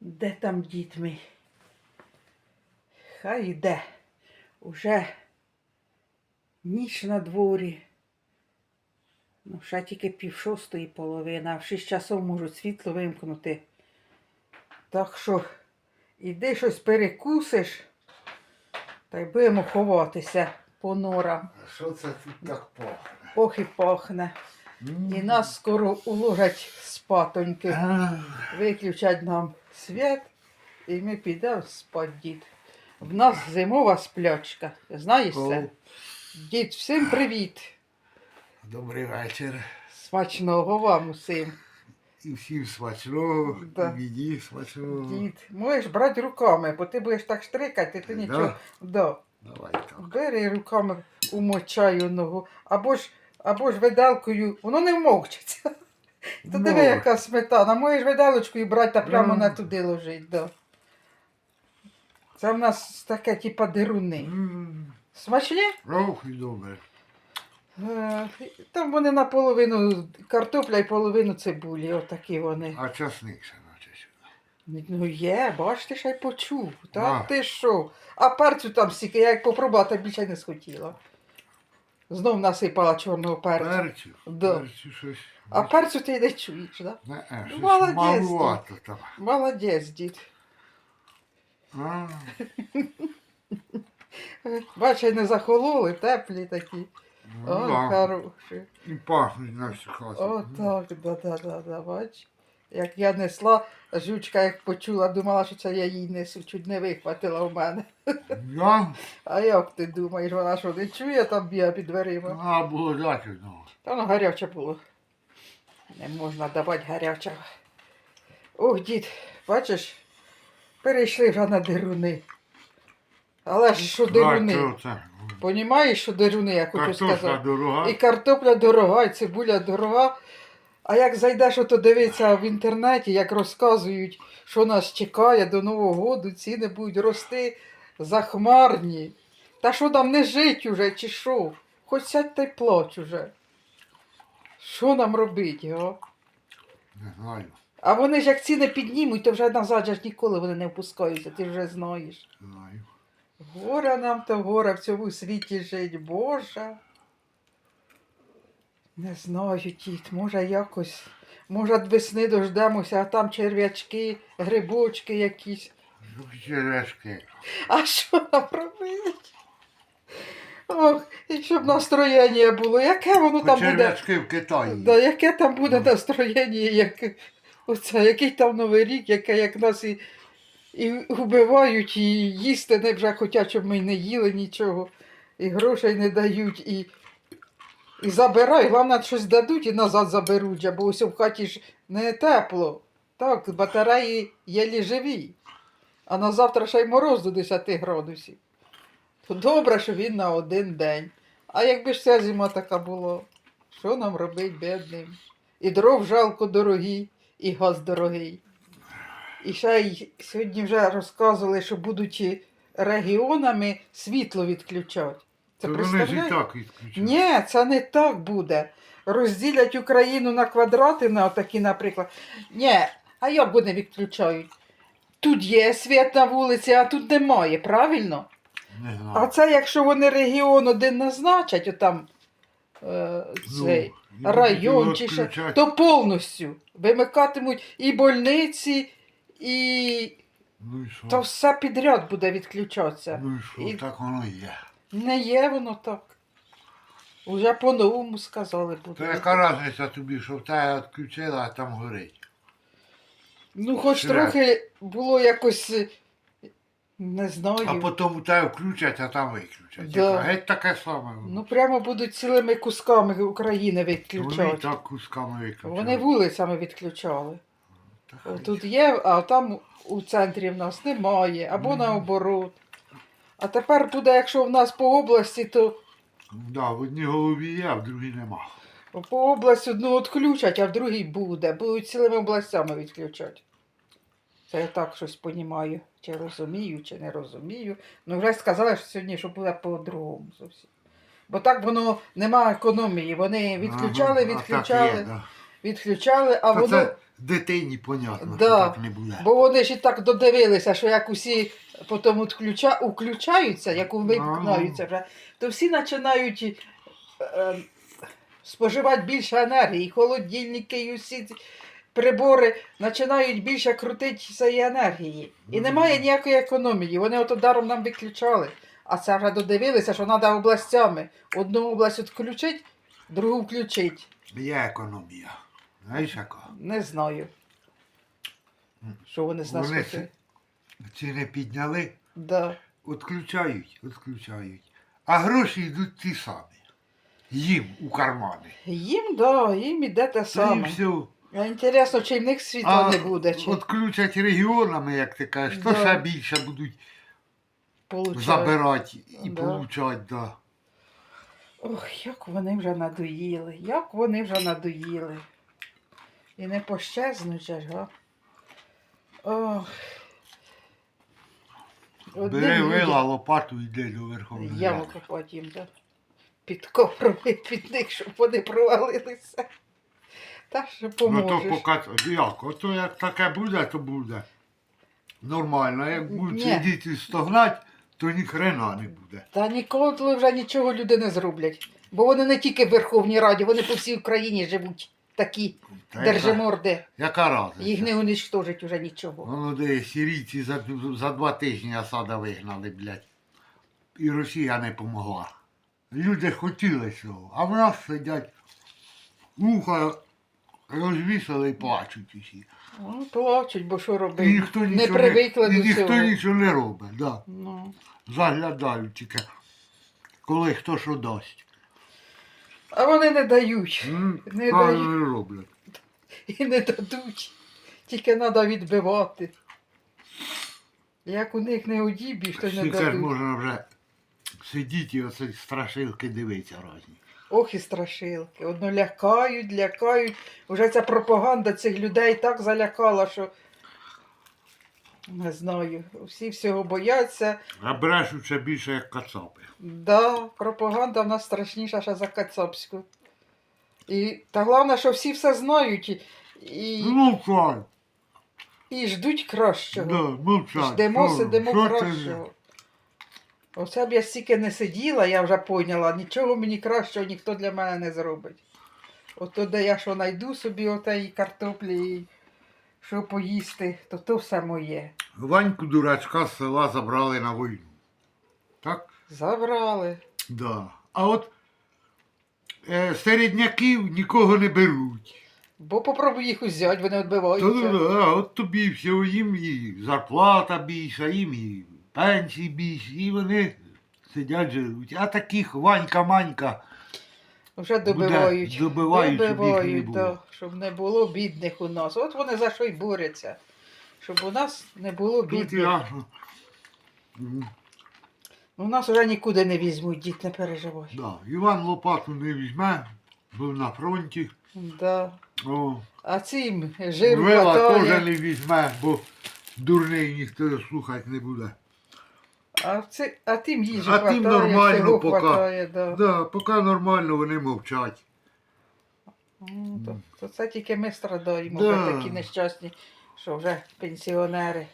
Де там дід мій? Хай йде. Уже ніч на дворі. Ну, ще тільки пів шостої половина, а в шість часов можуть світло вимкнути. Так що іди щось перекусиш, та й будемо ховатися по норам. А що це тут так пахне? Ох і пахне. І нас скоро уложать спатоньки. Виключать нам світ, і ми підемо спати, дід. В нас зимова сплячка. Знаєш це? Дід, всім привіт! Добрий вечір. Смачного вам усім. І всім смачного, Да. і мені смачного. Дід, можеш брати руками, бо ти будеш так штрикати, ти Да? нічого. Да. Давай так. Бери руками умочаю ногу, або ж, або ж виделкою, воно не вмовчиться. То диви, яка сметана. Можеш виделочкою брати та прямо на туди ложить. Да. Це в нас таке, типа дируни. М, Смачні? Ох, і добре. Е, Там вони наполовину картопля і половину цибулі, отакі вони. А часник ще наче сюди. Ну є, бачите, ще й почув. Так А. ти що? А перцю там стільки, я як попробувала, то більше не схотіла. Знов насипала чорного перцю. Перцю. Да. Перцю щось. А перцю ти не чуєш, так? Да? Не, е, щось Молодець, малувато там. Молодець, дід. А, Бачай, не захололи, теплі такі. ну, О, да. хороші. І пахнуть на всю хату. О, так, да, да, да, да, бач. Як я несла, жучка як почула, думала, що це я їй несу, чуть не вихватила в мене. Я? А як ти думаєш, вона що не чує там бігає під дверима? А, було дати. Та воно гаряче було. Не можна давати гарячого. Ох, дід, бачиш, перейшли вже на деруни. Але ж що деруни? Понімаєш, що деруни, я хочу Картошка сказати. дорога. І картопля дорога, і цибуля дорога. А як зайдеш ото дивитися в інтернеті, як розказують, що нас чекає до Нового року, ціни будуть рости захмарні. Та що там не жить уже, чи що? Хоч сядь та й плач уже. Що нам робити, о? Не знаю. А вони ж як ціни піднімуть, то вже назад же ж ніколи вони не впускаються, ти вже знаєш. Знаю. Горе нам то горе в цьому світі жить, Боже. Не знаю, тіт, може якось, може до весни дождемося, а там черв'ячки, грибочки якісь. Ну, Черешки. А що нам робити? Ох, і щоб настроєння було, яке воно там буде? Червячки в Китаї. Да, яке там буде настроєння, як, оце, який там Новий рік, яке як нас і, і вбивають, і їсти не вже хочуть, щоб ми не їли нічого, і грошей не дають, і, і забирають. Головне, щось дадуть і назад заберуть, бо ось в хаті ж не тепло. Так, батареї єлі живі. А на завтра ще й мороз до 10 градусів. То добре, що він на один день. А якби ж ця зима така була, що нам робить бідним? І дров жалко дорогі, і газ дорогий. І ще й сьогодні вже розказували, що будуть і регіонами світло відключати. Це вони ж і так відключають. Ні, це не так буде. Розділять Україну на квадрати, на отакі, наприклад. Ні, а як вони відключають? Тут є світ на вулиці, а тут немає, правильно? Не знаю. А це якщо вони регіон один назначать, отам е, Ну, цей будуть район чи ще, то повністю вимикатимуть і больниці, і Ну і що? то все підряд буде відключатися. Ну і що? і- Так воно і є. Не є воно так. Уже по-новому сказали То буде. яка різниця тобі, що в тебе відключила, а там горить? Ну, хоч Сюди. трохи було якось, е, не А потім у тебе включать, а там виключать. Да. Яка? Геть таке саме. Ну, прямо будуть цілими кусками України Вони відключати. так кусками виключають. Вони вулицями відключали. Та хай. Тут є, а там у центрі в нас немає, або наоборот. А тепер буде, якщо в нас по області, то Да, в одній голові є, а в другій нема. по області одну відключать, а в другій буде. Будуть цілими областями відключати. Це я так щось понімаю. Чи розумію, чи не розумію. Ну, вже сказали, що сьогодні що буде по-другому зовсім. Бо так воно нема економії. Вони відключали, Ага, а так відключали, да. відключали, а Та воно. це дитині понятно, Да. що так не буде. Бо вони ж і так додивилися, що як усі потім включа... включаються, як вимкнаються вже, то всі починають е, споживати більше енергії. Холодильники, і усі прибори починають більше крутити цієї енергії. І немає ніякої економії. Вони ото даром нам виключали. А це вже додивилися, що треба областями. Одну область відключити, другу включити. Є економія. Знаєш яка? Не знаю. Що вони з нас Вони хотіли. Ціни підняли, Да. відключають, відключають. А гроші йдуть ті самі. Їм у кармани. Їм, да, їм іде те Та і все. А інтересно, чи в них світла не буде, чи відключать регіонами, як ти кажеш, то Да. ще більше будуть получають. забирати і Да. получати, да. Ох, як вони вже надоїли, як вони вже надоїли. І не пощезнуть же га? Ох. Одним Бери людям- вила, лопату йди до Верховної Яму Ради. копати їм, да. Під ковром і під них, щоб вони провалилися. Та що Ну то поможеш. поки як, ото як таке буде, то буде. Нормально, як будуть Ні. сидіти і стогнать, то ні хрена не буде. Та ніколи вже нічого люди не зроблять. Бо вони не тільки в Верховній Раді, вони по всій Україні живуть такі Та яка, держиморди. яка разниця? Їх не уничтожить уже нічого. Воно де сірійці за, за два тижні Асада вигнали, блядь. І Росія не помогла. Люди хотіли цього, а в нас сидять, вуха розвісили і плачуть усі. Ну, плачуть, бо що І робити? ніхто Не нічого привикли і до ніхто цього. нічого не робить. Да. Ну. Заглядають тільки, коли хто що дасть. А вони не дають. М, Не дають. не роблять. І не дадуть. Тільки треба відбивати. Як у них не одіб'єш, то не ж дадуть. можна вже сидіти і оце страшилки дивитися разні. Ох і страшилки. Одно лякають, лякають. Уже ця пропаганда цих людей так залякала, що не знаю. Всі всього бояться. А брешуть більше як кацапи. Да, пропаганда в нас страшніша ще за Кацапську. І та головне, що всі все знають і, і, Ну, мовчать. і ждуть кращого. Да, мовчать. Ждемо, Що- сидимо що це кращого. Оце б я стільки не сиділа, я вже поняла, нічого мені кращого ніхто для мене не зробить. Ото де я що знайду собі отеї картоплі і що поїсти, то то все моє. Ваньку дурачка з села забрали на війну. Так? Забрали. Да. А от е, середняків нікого не беруть. Бо попробуй їх узяти, вони відбиваються. да, от тобі все, їм і зарплата більша, їм і пенсії більші, і вони сидять живуть. А таких Ванька-манька Вже буде, добивають. добивають, щоб їх не Добивають, було. да, щоб не було бідних у нас. От вони за що й борються. Щоб у нас не було Тут бідних. я, м, У нас вже нікуди не візьмуть, дід, не переживай. да, Іван Лопату не візьме, був на фронті. Да. О, А цим жиру Вила теж не візьме, бо дурний ніхто слухати не буде. А, це, а тим їжі А хватає, тим нормально всього поки. хватає, да. Да, поки нормально вони мовчать. Ну, то, то це тільки ми страдаємо, Да. вже такі нещасні, що вже пенсіонери.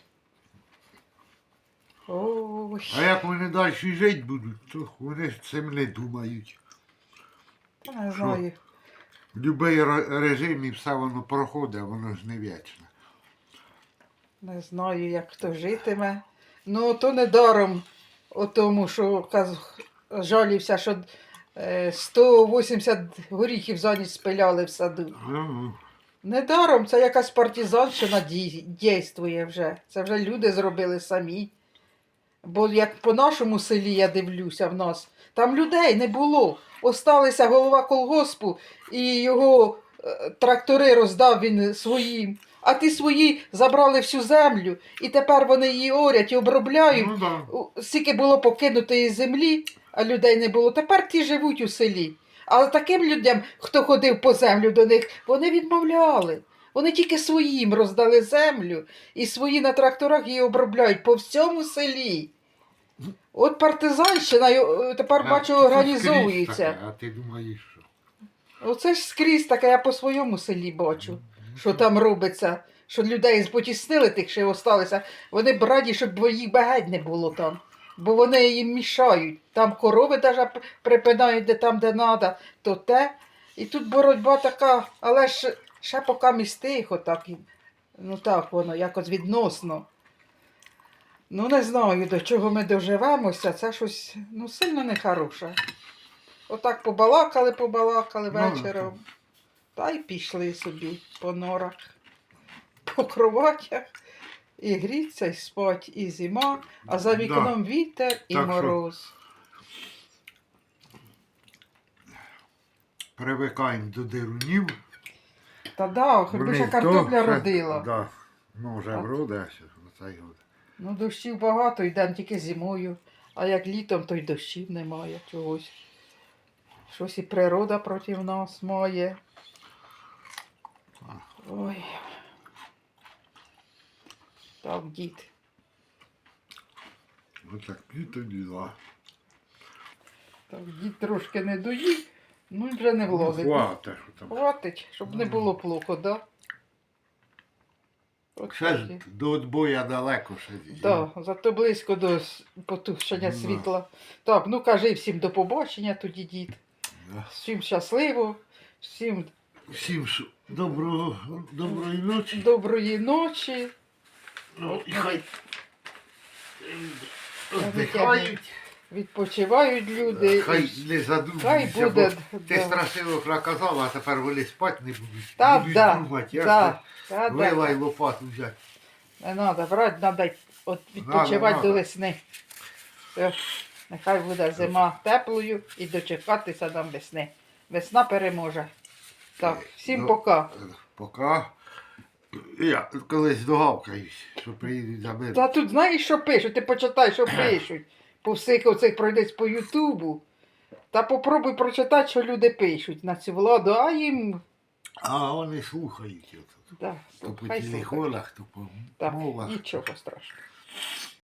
Ой, А як вони далі жити будуть, то вони ж цим не думають. та не знаю. Любий ре- режим і все воно проходить, воно ж не вічне. Не знаю, як хто житиме. Ну, то не даром о тому, що жалівся, що е, 180 горіхів за ніч спиляли в саду. Недаром це якась партизанщина дійствує вже. Це вже люди зробили самі. Бо як по нашому селі я дивлюся в нас, там людей не було. Осталися голова колгоспу і його е, трактори роздав він своїм. А ті свої забрали всю землю, і тепер вони її орять і обробляють. Ну, да. У- Скільки було покинутої землі, а людей не було. Тепер ті живуть у селі. А таким людям, хто ходив по землю до них, вони відмовляли. Вони тільки своїм роздали землю і свої на тракторах її обробляють по всьому селі. От партизанщина е, тепер А, бачу це скрізь організовується. таке, А ти думаєш, що? Оце ж скрізь таке, я по своєму селі бачу. Що там робиться, що людей потіснили тих, що осталися. Вони б раді, щоб їх багать не було там. Бо вони їм мішають. Там корови навіть припинають, де там, де треба, то те. І тут боротьба така, але ж ще поки між тихо, так, ну так воно, якось відносно. Ну, не знаю, до чого ми доживемося, це щось ну, сильно нехороше. Отак побалакали, побалакали Ну, вечором. Та й пішли собі по норах, по кроватях. І гріться, і спать, і зима, а за Да. вікном вітер і Так мороз. Привикаємо до дирунів. Та да, хоч би ще картопля ще- родила. Да. Ну, вже вроде, от. Ну, дощів багато, йдемо тільки зимою. А як літом, то й дощів немає чогось. Щось і природа проти нас має. Ой. Так, дід. Отакі то діла. Так, дід трошки не доїв, ну вже не Ну, влазить. хватить, що там. Хватить, щоб не було плохо, да? От Ще ж такі. до отбоя далеко ще. Да, зато близько до с- потушення Ну, да. світла. Так, ну кажи всім до побачення тоді, дід. Да. Всім щасливо, всім Всім доброго, доброї ночі. доброї ночі. Ну, і хай віддихають. Відпочивають люди. Хай не задумуються, бо ти страшило наказала, а тепер вони спати не будуть. Та, будуть да, думати, як да, та, да. вила й лопату взяти. Не треба брати, треба от відпочивати до весни. Все. Нехай буде зима теплою і дочекатися нам весни. Весна переможе. Так, всім Ну, пока. Пока. Я колись догавкаюсь, що приїдуть забити. Та тут знаєш, що пишуть, ти почитай, що пишуть. По всіх оцих пройдеться по Ютубу. Та попробуй прочитати, що люди пишуть на цю владу, а їм. А вони слухають. Да, То по телефонах, то по мовах. нічого страшного.